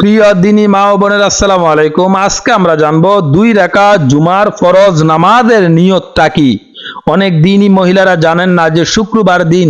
প্রিয় দিনী মা ও বোনের, আসসালামু আলাইকুম। আজকে আমরা জানব দুই রাকা জুমার ফরজ নামাজের নিয়তটা কি? অনেক দিনই মহিলারা জানেন না যে শুক্রবার দিন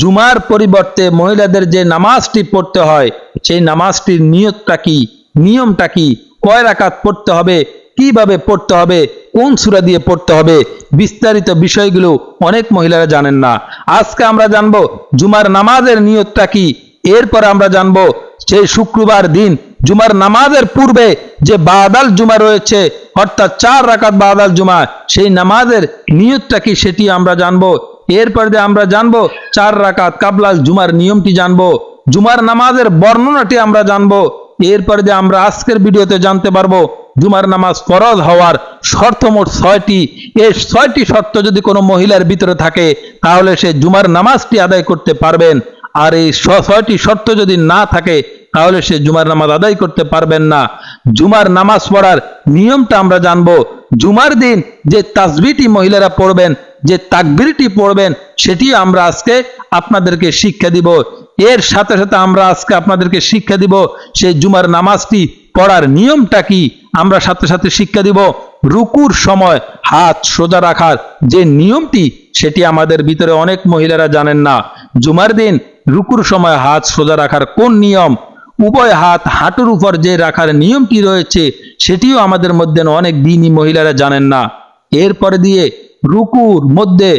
জুমার পরিবর্তে মহিলাদের যে নামাজটি পড়তে হয়, সেই নামাজটির নিয়তটা কি, নিয়মটা কি, কয় রাকাত পড়তে হবে, কীভাবে পড়তে হবে, কোন সূরা দিয়ে পড়তে হবে, বিস্তারিত বিষয়গুলো অনেক মহিলারা জানেন না। আজকে আমরা জানব জুমার নামাজের নিয়তটা কি, এরপর আমরা জানব সেই শুক্রবার দিন, জুমার নামাজের পূর্বে যে বাদাল জুমা রয়েছে, অর্থাৎ চার রাকাত বাদাল জুমা, সেই নামাজের নিয়তটা কি সেটি আমরা জানব। এরপর দিয়ে আমরা জানব, চার রাকাত কাবলাল জুমার নিয়মটি জানব, জুমার নামাজের বর্ণনাটি আমরা জানব, এরপর দিয়ে আমরা আজকের ভিডিওতে জানতে পারব, জুমার নামাজ ফরজ হওয়ার শর্ত মোট ছয়টি। এই ছয়টি শর্ত যদি কোনো মহিলার ভিতরে থাকে, তাহলে সে জুমার নামাজটি আদায় করতে পারবেন। আর এই ছয়টি শর্ত যদি না থাকে, তাহলে সে জুমার নামাজ আদায় করতে পারবেন না। জুমার নামাজ পড়ার নিয়মটা আমরা জানব। জুমার দিন যে তাসবিটি মহিলারা পড়বেন, যে তাকবিরটি পড়বেন সেটি আমরা আজকে আপনাদেরকে শিক্ষা দিব। এর সাথে সাথে আমরা আজকে আপনাদেরকে শিক্ষা দিব, সেই জুমার নামাজটি পড়ার নিয়মটা কি? আমরা সাথে সাথে শিক্ষা দিব, রুকুর সময় হাত সোজা রাখার যে নিয়মটি, সেটি আমাদের ভিতরে অনেক মহিলারা জানেন না। জুমার দিন রুকুর সময় হাত সোজা রাখার কোন নিয়ম? উভয় হাত হাঁটুর উপর যে রাখার নিয়মটি রয়েছে, সেটিও আমাদের মধ্যে অনেক দিনই মহিলারা জানেন না। এরপরে দিয়ে রুকুর মধ্যে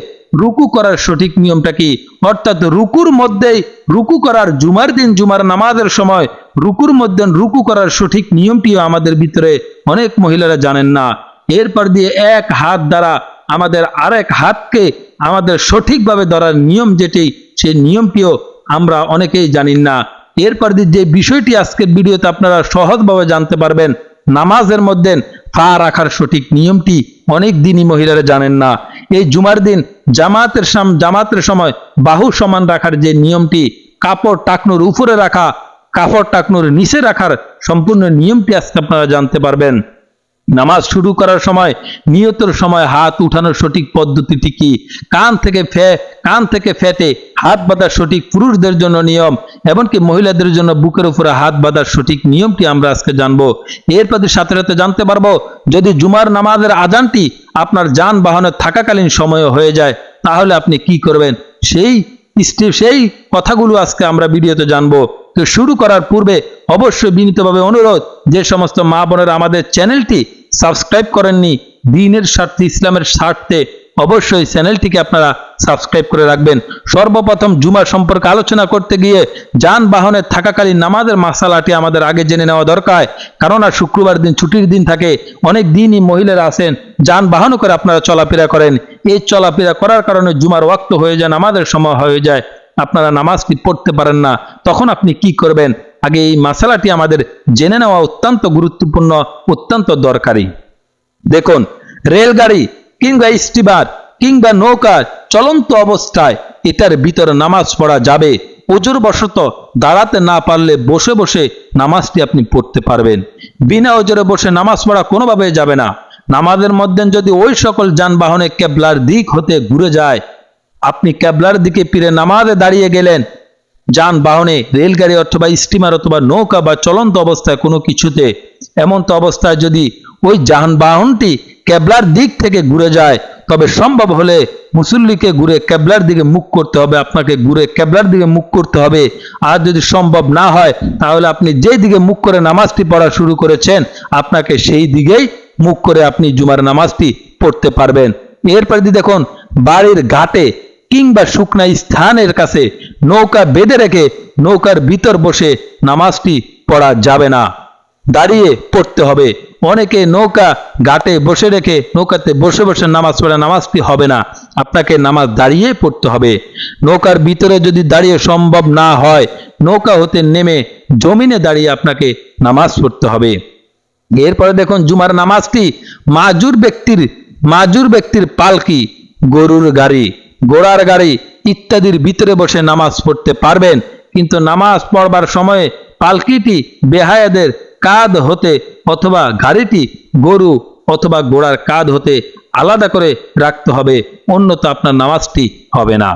রুকু করার সঠিক নিয়মটা কি? অর্থাৎ রুকুর মধ্যেই রুকু করার জুমার দিন, জুমার নামাজের সময় রুকুর মধ্যে রুকু করার সঠিক নিয়মটিও আমাদের ভিতরে অনেক মহিলারা জানেন না। এরপর দিয়ে এক হাত দ্বারা আমাদের আরেক হাতকে আমাদের সঠিকভাবে ধরার নিয়ম যেটি, সেই নিয়মটিও আমরা অনেকেই জানি না। এরপর যে বিষয়টি আজকের ভিডিওতে আপনারা সহজভাবে জানতে পারবেন, নামাজের মধ্যে পা রাখার সঠিক নিয়মটি অনেক দিনই মহিলারা জানেন না। এই জুমার দিন জামাতের সাম জামাতের সময় বাহু সমান রাখার যে নিয়মটি, কাপড় টাকনুর উপরে রাখা, কাপড় টাকনুর নিচে রাখার সম্পূর্ণ নিয়মটি আজকে আপনারা জানতে পারবেন। নামাজ শুরু করার সময়, নিয়তের সময় হাত উঠানোর সঠিক পদ্ধতিটি কি? কান থেকে ফে, কান থেকে ফেটে হাত বাঁধার সঠিক পুরুষদের জন্য নিয়ম, এমনকি মহিলাদের জন্য বুকের উপরে হাত বাঁধার সঠিক নিয়মটি আমরা আজকে জানব। এরপর সাথে সাথে জানতে পারব, যদি জুমার নামাজের আজানটি আপনার যানবাহনে থাকাকালীন সময় হয়ে যায়, তাহলে আপনি কি করবেন? সেই সেই কথাগুলো আজকে আমরা ভিডিওতে জানব। তো শুরু করার পূর্বে অবশ্যই বিনীতভাবে অনুরোধ, যে সমস্ত মা বোনেরা আমাদের চ্যানেলটি সাবস্ক্রাইব করেননি, দিনের স্বার্থে, ইসলামের স্বার্থে অবশ্যই চ্যানেলটিকে আপনারা সাবস্ক্রাইব করে রাখবেন। সর্বপ্রথম জুমা সম্পর্কে আলোচনা করতে গিয়ে যানবাহনে থাকাকালীন নামাজের মাসালাটি আমাদের আগে জেনে নেওয়া দরকার। কারণ আর শুক্রবার দিন, ছুটির দিন থাকে, অনেক দিনই মহিলারা আছেন, যানবাহনও করে আপনারা চলাফেরা করেন। এই চলাফেরা করার কারণে জুমার ওয়াক্ত হয়ে যায়, নামাজের সময় হয়ে যায়। আপনারা নামাজটি পড়তে পারেন না, তখন আপনি কি করবেন? আগে এই মাসালাটি আমাদের জেনে নেওয়া অত্যন্ত গুরুত্বপূর্ণ, অত্যন্ত দরকারি। দেখুন, রেলগাড়ি কিংবা স্টিমার কিংবা নৌকা চলন্ত অবস্থায় এটার ভিতরে নামাজ পড়া যাবে। ওজোর বশত দাঁড়াতে না পারলে বসে বসে নামাজটি আপনি পড়তে পারবেন। বিনা ওজোরে বসে নামাজ পড়া কোনোভাবে যাবে না। নামাজের মধ্যে যদি ওই সকল যানবাহনে ক্যাবলার দিক হতে ঘুরে যায়, আপনি ক্যাবলার দিকে ফিরে নামাজে দাঁড়িয়ে গেলেন যানবাহনে, রেলগাড়ি অথবা স্টিমার অথবা নৌকা বা চলন্ত অবস্থায় কোনো কিছুতে এমন তো অবস্থায় যদি ওই যানবাহনটি ক্যাবলার দিক থেকে ঘুরে যায়, তবে সম্ভব হলে মুসল্লিকে ঘুরে ক্যাবলার দিকে মুখ করতে হবে, আপনাকে ঘুরে ক্যাবলার দিকে মুখ করতে হবে। আর যদি সম্ভব না হয়, তাহলে আপনি যেই দিকে মুখ করে নামাজটি পড়া শুরু করেছেন, আপনাকে সেই দিকেই মুখ করে আপনি জুমার নামাজটি পড়তে পারবেন। এরপর দেখুন, বাড়ির ঘাটে কিংবা শুকনা স্থানের কাছে নৌকা বেঁধে রেখে নৌকার ভিতর বসে নামাজটি পড়া যাবে না। দাঁড়িয়ে পড়তে হবে। অনেকে নৌকা ঘাটে বসে রেখে নৌকাতে বসে বসে নামাজ পড়ে, নামাজটি হবে না। আপনাকে নামাজ দাঁড়িয়ে পড়তে হবে। নৌকার ভিতরে যদি দাঁড়িয়ে সম্ভব না হয়, নৌকা হতে নেমে জমিনে দাঁড়িয়ে আপনাকে নামাজ পড়তে হবে। এরপরে দেখুন, জুমার নামাজটি মাজুর ব্যক্তির মাজুর ব্যক্তির পালকি, গরুর গাড়ি। ঘোড়ার গাড়ি ইত্যাদির ভিতরে বসে নামাজ পড়তে পারবেন। কিন্তু নামাজ পড়বার সময়ে পালকিটি বেহায়াদের কাঁধ হতে অথবা গাড়িটি গরু অথবা ঘোড়ার কাঁধ হতে আলাদা করে রাখতে হবে অন্যথা আপনার নামাজটি হবে না।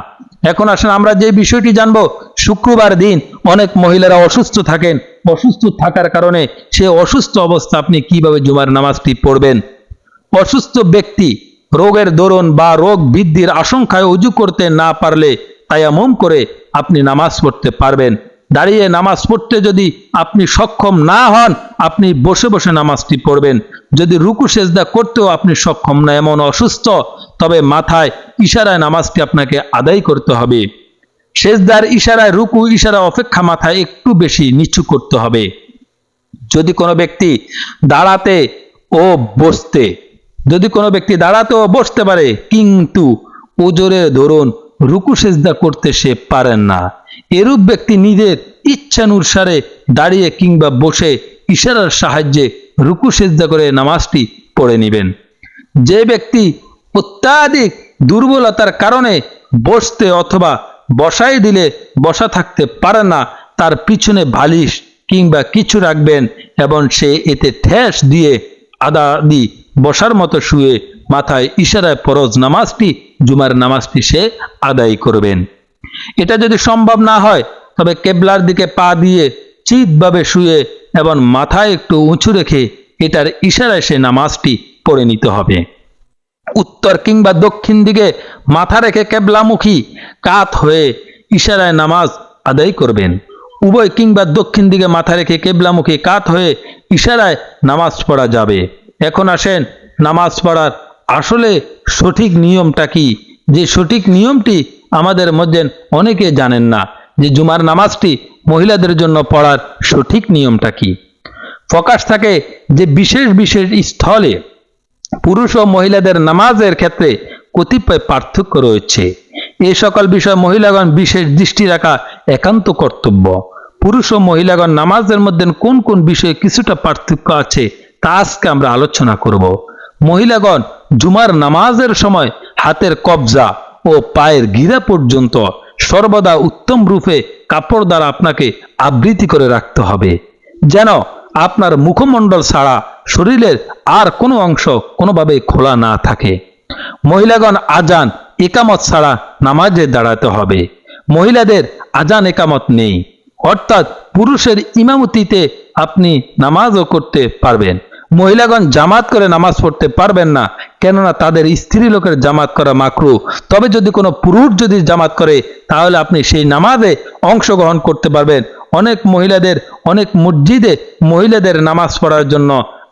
এখন আসেন আমরা যে বিষয়টি জানব, শুক্রবার দিন অনেক মহিলারা অসুস্থ থাকেন। অসুস্থ থাকার কারণে সে অসুস্থ অবস্থা আপনি কীভাবে জুমার নামাজটি পড়বেন? অসুস্থ ব্যক্তি রোগের দরুন বা রোগ বৃদ্ধির আশঙ্কায় উজু করতে না পারলে তায়ামুম করে আপনি নামাজ পড়তে পারবেন। দাঁড়িয়ে নামাজ পড়তে যদি আপনি সক্ষম না হন, আপনি বসে বসে নামাজটি পড়বেন। যদি রুকু সেজদা করতেও আপনি সক্ষম না, এমন অসুস্থ, তবে মাথায় ইশারায় নামাজটি আপনাকে আদায় করতে হবে। সেজদার ইশারায়, রুকু ইশারা অপেক্ষা মাথায় একটু বেশি নিচু করতে হবে। যদি কোনো ব্যক্তি দাঁড়াতে ও বসতে যদি কোনো ব্যক্তি দাঁড়াতেও বসতে পারে, কিন্তু ওজোরের দরুন রুকু সেজদা করতে সে পারেন না। এরূপ ব্যক্তি নিজের ইচ্ছানুসারে দাঁড়িয়ে কিংবা বসে ইশারার সাহায্যে রুকু সেজদা করে নামাজটি পড়ে নেবেন। যে ব্যক্তি অত্যাধিক দুর্বলতার কারণে বসতে অথবা বসাই দিলে বসা থাকতে পারে না, তার পিছনে বালিশ কিংবা কিছু রাখবেন এবং সে এতে ঠেস দিয়ে আদা দি বসার মতো শুয়ে মাথায় ইশারায় ফরজ নামাজটি, জুমার নামাজটি সে আদায় করবেন। এটা যদি সম্ভব না হয়, তবে কেবলার দিকে পা দিয়ে চিতভাবে শুয়ে এবং মাথায় একটু উঁচু রেখে এটার ইশারায় সে নামাজটি পড়ে নিতে হবে। উত্তর কিংবা দক্ষিণ দিকে মাথা রেখে কেবলামুখী কাত হয়ে ইশারায় নামাজ আদায় করবেন। উভয় কিংবা দক্ষিণ দিকে মাথা রেখে কেবলামুখী কাত হয়ে ইশারায় নামাজ পড়া যাবে। এখন আসেন নামাজ পড়ার। আসলে সঠিক নিয়মটা কি? যে সঠিক নিয়মটি আমাদের মধ্যে অনেকে জানেন না, যে জুমার নামাজটি মহিলাদের জন্য পড়ার সঠিক নিয়মটা কি? ফোকাস থাকে যে বিশেষ বিশেষ স্থলে পুরুষ ও মহিলাদের নামাজের ক্ষেত্রে কতিপয় পার্থক্য রয়েছে। এ সকল বিষয় মহিলাগণ বিশেষ দৃষ্টি রাখা একান্ত কর্তব্য। পুরুষ ও মহিলাগণ নামাজের মধ্যে কোন কোন বিষয়ে কিছুটা পার্থক্য আছে তা আজকে আমরা আলোচনা করব। মহিলাগণ, জুমার নামাজের সময় হাতের কবজা ও পায়ের গিরা পর্যন্ত সর্বদা উত্তম রূপে কাপড় দ্বারা আপনাকে আবৃত্তি করে রাখতে হবে। যেন আপনার মুখমণ্ডল ছাড়া শরীরের আর কোনো অংশ কোনোভাবে খোলা না থাকে। মহিলাগণ, আজান একামত ছাড়া নামাজে দাঁড়াতে হবে। মহিলাদের আজান একামত নেই। অর্থাৎ পুরুষের ইমামতিতে আপনি নামাজও করতে পারবেন। মহিলাগণ জামাত করে নামাজ পড়তে পারবেন না, কেননা তাদের স্ত্রী লোকের জামাত করা মাকরু। তবে যদি কোনো পুরুষ যদি জামাত করে, তাহলে আপনি সেই নামাজে অংশগ্রহণ করতে পারবেন। অনেক মহিলাদের, অনেক মসজিদে মহিলাদের নামাজ পড়ার জন্য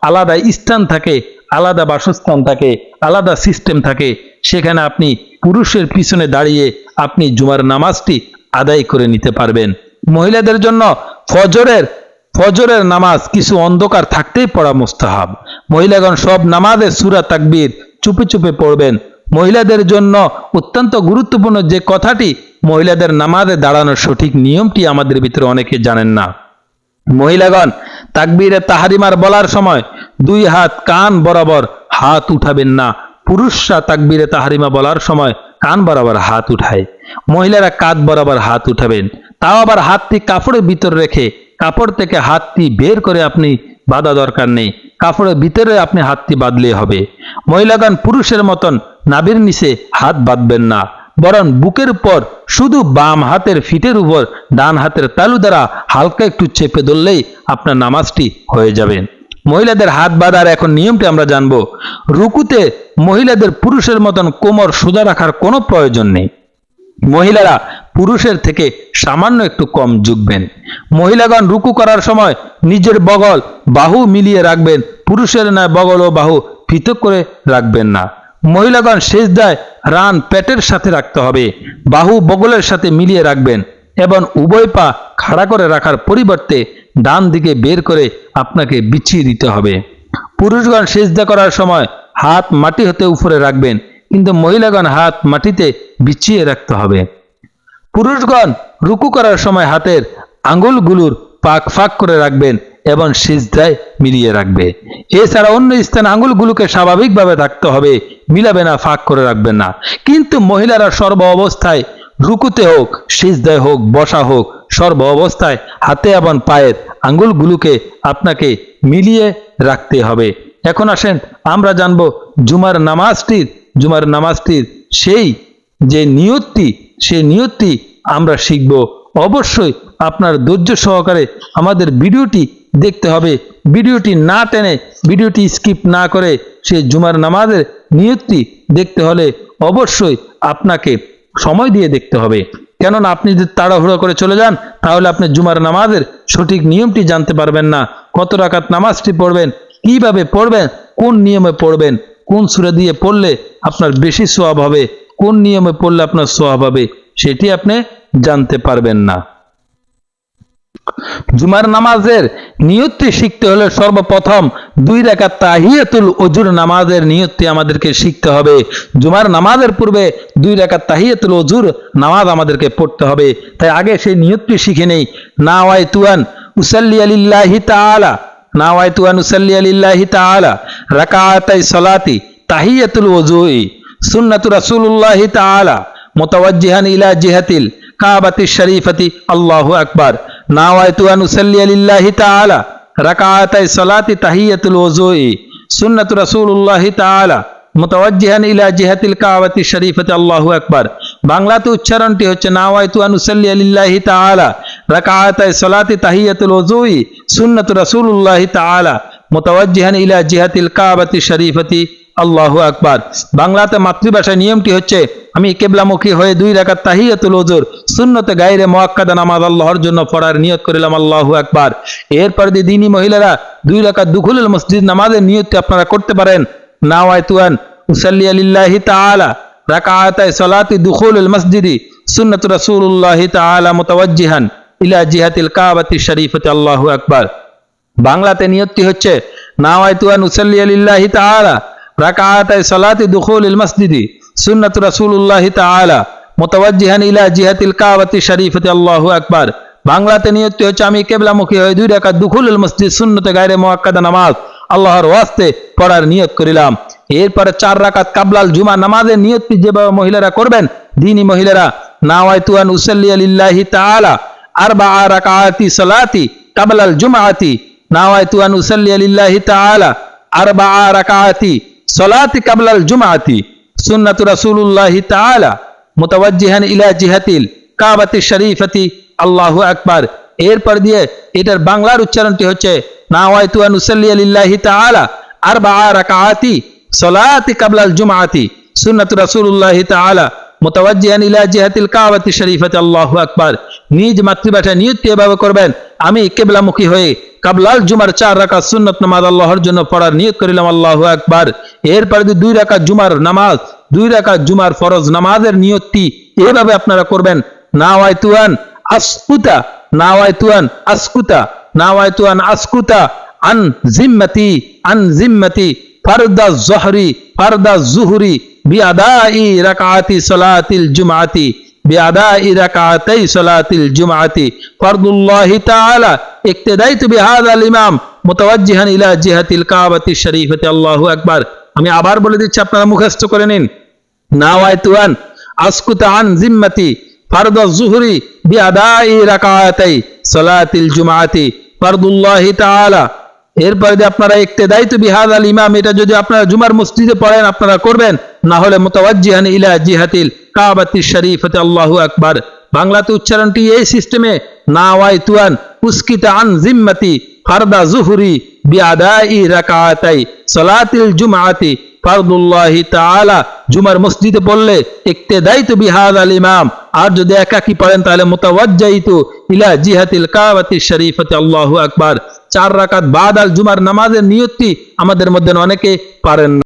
আলাদা স্থান থাকে, আলাদা বাসস্থান থাকে, আলাদা সিস্টেম থাকে। সেখানে আপনি পুরুষের পিছনে দাঁড়িয়ে আপনি জুমার নামাজটি আদায় করে নিতে পারবেন। মহিলাদের জন্য ফজরের ফজরের নামাজ কিছু অন্ধকার থাকতেই পড়া মুস্তাহাব। মহিলাগণ সব নামাজে সুরা তাকবীর চুপে চুপে পড়বেন। মহিলাদের জন্য অত্যন্ত গুরুত্বপূর্ণ যে কথাটি মহিলাদের নামাজে দাঁড়ানোর সঠিক নিয়মটি আমাদের ভিতরে অনেকে জানেন না। মহিলাগণ, তাকবীরে তাহারিমার বলার সময় দুই হাত কান বরাবর হাত উঠাবেন না। পুরুষরা তাকবীরে তাহারিমা বলার সময় কান বরাবর হাত উঠায়। মহিলারা কাঁধ বরাবর হাত উঠাবেন। তাও আবার হাতটি কাপড়ের ভিতর রেখে কাপড় থেকে হাতটি বের করে আপনি বাঁধা দরকার নেই। কাপড়ের ভিতরে আপনি হাতটি বাঁধলে হবে। মহিলাগণ পুরুষের মতন নাবির নিচে হাত বাঁধবেন না। বরং বুকের উপর শুধু বাম হাতের ফিটের উপর ডান হাতের তালু দ্বারা হালকা একটু চেপে ধরলেই আপনার নামাজটি হয়ে যাবে। মহিলাদের হাত বাঁধার এখন নিয়মটি আমরা জানব। রুকুতে মহিলাদের পুরুষের মতন কোমর সোজা রাখার কোনো প্রয়োজন নেই। মহিলারা পুরুষের থেকে সামান্য একটু কম ঝুঁকবেন মহিলাগণ রুকু করার সময় নিজের বগল বাহু মিলিয়ে রাখবেন, পুরুষের নয় বগল ও বাহু পৃথক করে রাখবেন না। মহিলাগণ শেষ দায় রান পেটের সাথে রাখতে হবে, বাহু বগলের সাথে মিলিয়ে রাখবেন এবং উভয় পা খাড়া করে রাখার পরিবর্তে ডান দিকে বের করে আপনাকে বিছিয়ে দিতে হবে। পুরুষগণ সেজদা করার সময় হাত মাটি হতে উপরে রাখবেন কিন্তু মহিলাগণ হাত মাটিতে বিছিয়ে রাখতে হবে। পুরুষগণ রুকু করার সময় হাতের আঙ্গুলগুলোর পাক ফাঁক করে রাখবেন এবং সিজদায় মিলিয়ে রাখবে। এছাড়া অন্য স্থানে আঙ্গুলগুলোকে স্বাভাবিকভাবে থাকতে হবে, মিলাবে না, ফাঁক করে রাখবেন না। কিন্তু মহিলারা সর্ব অবস্থায় রুকুতে হোক, সিজদায় হোক, বসা হোক, সর্ব অবস্থায় হাতে এবং পায়ের আঙ্গুলগুলোকে আপনাকে মিলিয়ে রাখতে হবে। এখন আসেন আমরা জানব জুমার নামাজটির জুমার নামাজটির সেই যে নিয়তটি সেই নিয়তটি আমরা শিখব। অবশ্যই আপনার ধৈর্য সহকারে আমাদের ভিডিওটি দেখতে হবে। ভিডিওটি না টেনে, ভিডিওটি স্কিপ না করে সে জুমার নামাজের নিয়তটি দেখতে হলে অবশ্যই আপনাকে সময় দিয়ে দেখতে হবে। কেননা আপনি যদি তাড়াহুড়ো করে চলে যান, তাহলে আপনি জুমার নামাজের সঠিক নিয়মটি জানতে পারবেন না। কত রাকাত নামাজটি পড়বেন, কীভাবে পড়বেন, কোন নিয়মে পড়বেন কোন সুরে দিয়ে পড়লে আপনার বেশি সোয়াব হবে? কোন নিয়মে পড়লে আপনার সোয়াব হবে? সেটি আপনি জানতে পারবেন না। জুমার নামাজের নিয়তটি শিখতে হলে সর্বপ্রথম দুই রাকাত তাহিয়াতুল অজুর নামাজের নিয়তটি আমাদেরকে শিখতে হবে। জুমার নামাজের পূর্বে দুই রাকাত তাহিয়াতুল অজুর নামাজ আমাদেরকে পড়তে হবে। তাই আগে সেই নিয়তটি শিখে নেই। না ওয়াই তুয়ান উসাল্লি আলিল্লাহি তাআলা। না ওয়াই তুয়ান উসাল্লি আলিল্লাহি তাআলা রাকাতাই সালাতি, তাহিয়াতুল ওযুই, সুন্নাতু রাসূলুল্লাহি তাআলা, মুতাওয়াজ্জিহান ইলা জিহাতিল কাবাতি শরীফতি, আল্লাহু আকবার। নাওয়াইতু আন উসাল্লি লিল্লাহি তাআলা সালাতি, তাহিয়াতুল ওযুই, সুন্নাতু রাসূলুল্লাহি তাআলা, মুতাওয়াজ্জিহান ইলা জিহাতিল কাবাতি শরীফতি, আল্লাহু আকবার। বাংলাতে উচ্চারণটি হচ্ছে নাওয়াইতু আন উসাল্লি লিল্লাহি তাআলা বাংলাতে মাতৃভাষায় নিয়মটি হচ্ছে, আমি কেবলামুখী হয়ে দুই তাহিয়াতুল ওজুর সুন্নতে গায়রে মুআক্কাদা নামাজ আল্লাহর জন্য পড়ার নিয়ত করিলাম, আল্লাহু এরপর দিয়ে দিনী মহিলারা দুই রাকাত দুখুলুল মসজিদ নামাজের নিয়তটি আপনারা করতে পারেন তাআলা রাকাতাই সালাতি দুখুলুল মসজিদি, সুন্নাতু রাসূলুল্লাহি তাআলা মুতাওয়াজ্জিহান। ইলা জিহাতিল কাবাতি শরীফতি আল্লাহু আকবার। বাংলাতে নিয়তটি হচ্ছে নাওয়াইতুয়ান উসাল্লি আলিল্লাহি তাআলা রাকাতাই সালাতি দুখুলিল মসজিদি, সুন্নাতু রাসূলুল্লাহি তাআলা, মুতাওয়াজ্জিহান ইলা জিহাতিল কাবাতি শরীফতি আল্লাহু আকবার। বাংলাতে নিয়তটি হচ্ছে, আমি কেবলামুখী হয়ে দুই রাকাত দুখুলুল মসজিদ সুন্নতে গায়রে মুআক্কাদা নামাজ, আল্লাহর ওয়াস্তে পড়ার নিয়ত করিলাম। এরপরে চার রাকাত কাবলাল জুমা নামাজের নিয়তটি যেভাবে মহিলারা করবেন দিনী মহিলারা নাওয়াইতুয়ান উসাল্লি আলিল্লাহি তাআলা আরবা রাকাতি সালাতি কাবলাল জুমাআতি। নাওয়াইতুয়ান উসাল্লি আলিল্লাহি তাআলা। আরবা রাকাতি সলাতি কাবলাল জুমাআতি। সুন্নাতু রাসূলুল্লাহি তাআলা। মুতাওয়াজ্জিহান ইলা জিহাতিল কাবাতি শরীফতি। আল্লাহু আকবার। এরপর দিয়ে এটার বাংলার উচ্চারণটি হচ্ছে, নাওয়াইতু আন উসাল্লি লিল্লাহি তাআলা। আরবা রাকাআতি সলাতি কাবলাল জুমাআতি। সুন্নাতু রাসূলুল্লাহি তাআলা। মুতাওয়াজ্জিহান ইলা জিহাতিল আল্লাহু আকবার। নিজ মাতৃভাষায় এভাবে করবেন। আমি কেবলামুখী হয়ে কাবলাল জুমার চার রাকাত সুন্নত নামাজ আল্লাহর জন্য পড়ার নিয়ত করিলাম, আল্লাহু দুই রাকাত জুমার নামাজ, দুই রাকাত জুমার ফরজ নামাজের নিয়তটি এভাবে আপনারা করবেন। নাওয়াইতুয়ান আসকুতা নাওয়াইতুয়ান আসকুতা নাওয়াইতুয়ান আসকুতা আন জিম্মতি আন জিম্মতি, ফারদা জহরি, ফারদা জুহরি বিআদাই রাকাতি সালাতিল জুমআতি بأداء ركعتي صلاة الجمعة فرض الله تعالى اقتديت بهذا الإمام متوجها إلى جهة الكعبة الشريفة الله أكبر আমি আবার বলে দিচ্ছি আপনারা মুখস্থ করে নিন নাওয়াইতুয়ান আসকুতা আন জিম্মতি ফারদ জুহরি বিআদাই রাকাতাই সালাতিল জুমাআতি ফারদুল্লাহি তাআলা এরপরে যদি আপনারা ইক্তেদাই তো বিহাদ আল ইমাম এটা যদি আপনারা জুমার মসজিদে পড়েন, আপনারা করবেন। না হলে মোতাবাজিহান ইলা জিহাতিল কাবাতি শরীফতে, আল্লাহু আকবার। বাংলাতে উচ্চারণটি এই সিস্টেমে, না ওয়াই তুয়ান, উস্কিতা আন জিম্মাতি ফারদা জুহরি বিআদাই রাকাতাই সালাতিল জুমআতি ফারদুল্লাহি তাআলা, জুমার মসজিদে বললে ইক্তেদাই দায়িত্ব বিহাদ আল ইমাম আর যদি একাকি পড়েন, তাহলে মুতাওয়াজ্জাইতু ইলা জিহাতিল কাবাতি শরীফতে, আল্লাহ আকবার। চার রাকাত বাদ আল জুমার নামাজের নিয়তটি আমাদের মধ্যে অনেকে পারেন